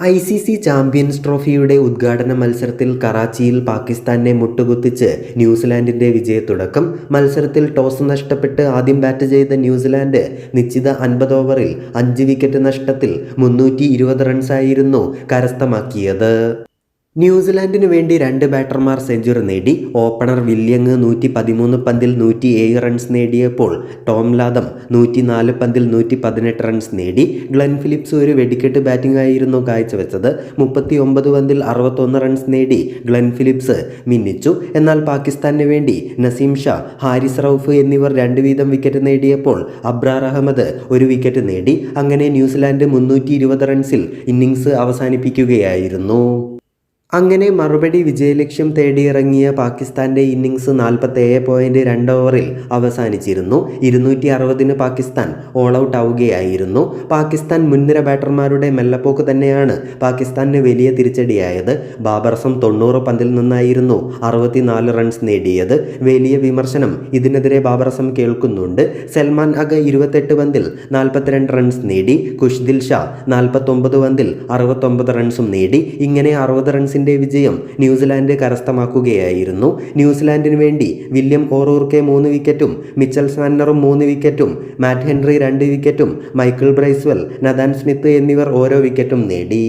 I C C champions ട്രോഫിയുടെ ഉദ്ഘാടന മത്സരത്തിൽ കറാച്ചിയിൽ പാകിസ്ഥാനെ മുട്ടുകുത്തിച്ച് ന്യൂസിലാൻഡിന്റെ വിജയത്തുടക്കം. മത്സരത്തിൽ ടോസ് നഷ്ടപ്പെട്ട് ആദ്യം ബാറ്റ് ചെയ്ത ന്യൂസിലാൻഡ് നിശ്ചിത അൻപത് ഓവറിൽ അഞ്ച് വിക്കറ്റ് നഷ്ടത്തിൽ മുന്നൂറ്റി റൺസായിരുന്നു കരസ്ഥമാക്കിയത്. ന്യൂസിലാൻഡിനു വേണ്ടി രണ്ട് ബാറ്റർമാർ സെഞ്ചുറി നേടി. ഓപ്പണർ വില്യങ് നൂറ്റി പതിമൂന്ന് പന്തിൽ നൂറ്റി ഏഴ് റൺസ് നേടിയപ്പോൾ ടോം ലാദം നൂറ്റി നാല് പന്തിൽ നൂറ്റി പതിനെട്ട് റൺസ് നേടി. ഗ്ലെൻ ഫിലിപ്സ് ഒരു വെടിക്കെട്ട് ബാറ്റിംഗ് ആയിരുന്നു കാഴ്ചവെച്ചത്. മുപ്പത്തി ഒമ്പത് പന്തിൽ അറുപത്തൊന്ന് റൺസ് നേടി ഗ്ലെൻ ഫിലിപ്സ് മിന്നിച്ചു. എന്നാൽ പാകിസ്ഥാന് വേണ്ടി നസീം ഷാ ഹാരിസ് റൌഫ് എന്നിവർ രണ്ട് വീതം വിക്കറ്റ് നേടിയപ്പോൾ അബ്രാർ അഹമ്മദ് ഒരു വിക്കറ്റ് നേടി. അങ്ങനെ ന്യൂസിലാൻഡ് മുന്നൂറ്റി റൺസിൽ ഇന്നിങ്സ് അവസാനിപ്പിക്കുകയായിരുന്നു. അങ്ങനെ മറുപടി വിജയലക്ഷ്യം തേടിയിറങ്ങിയ പാകിസ്ഥാന്റെ ഇന്നിങ്സ് നാൽപ്പത്തേഴ് പോയിന്റ് രണ്ട് ഓവറിൽ അവസാനിച്ചിരുന്നു. ഇരുന്നൂറ്റി അറുപതിന് പാകിസ്ഥാൻ ഓൾ ഔട്ട് ആവുകയായിരുന്നു. പാകിസ്ഥാൻ മുൻനിര ബാറ്റർമാരുടെ മെല്ലപ്പോക്ക് തന്നെയാണ് പാകിസ്ഥാന് വലിയ തിരിച്ചടിയായത്. ബാബർസം തൊണ്ണൂറ് പന്തിൽ നിന്നായിരുന്നു അറുപത്തിനാല് റൺസ് നേടിയത്. വലിയ വിമർശനം ഇതിനെതിരെ ബാബർസം കേൾക്കുന്നുണ്ട്. സൽമാൻ അഗ ഇരുപത്തെട്ട് പന്തിൽ നാൽപ്പത്തിരണ്ട് റൺസ് നേടി. കുഷ്ദിൽ ഷാ നാൽപ്പത്തൊമ്പത് പന്തിൽ അറുപത്തൊമ്പത് റൺസും നേടി. ഇങ്ങനെ അറുപത് റൺസിന്റെ വിജയം ന്യൂസിലാൻഡ് കരസ്ഥമാക്കുകയായിരുന്നു. ന്യൂസിലാൻഡിന് വേണ്ടി വില്യം ഓറൂർക്കെ മൂന്ന് വിക്കറ്റും മിച്ചൽ സാന്നറും മൂന്ന് വിക്കറ്റും മാറ്റ് ഹെൻറി രണ്ട് വിക്കറ്റും മൈക്കിൾ ബ്രൈസ്വെൽ നദാൻ സ്മിത്ത് എന്നിവർ ഓരോ വിക്കറ്റും നേടി.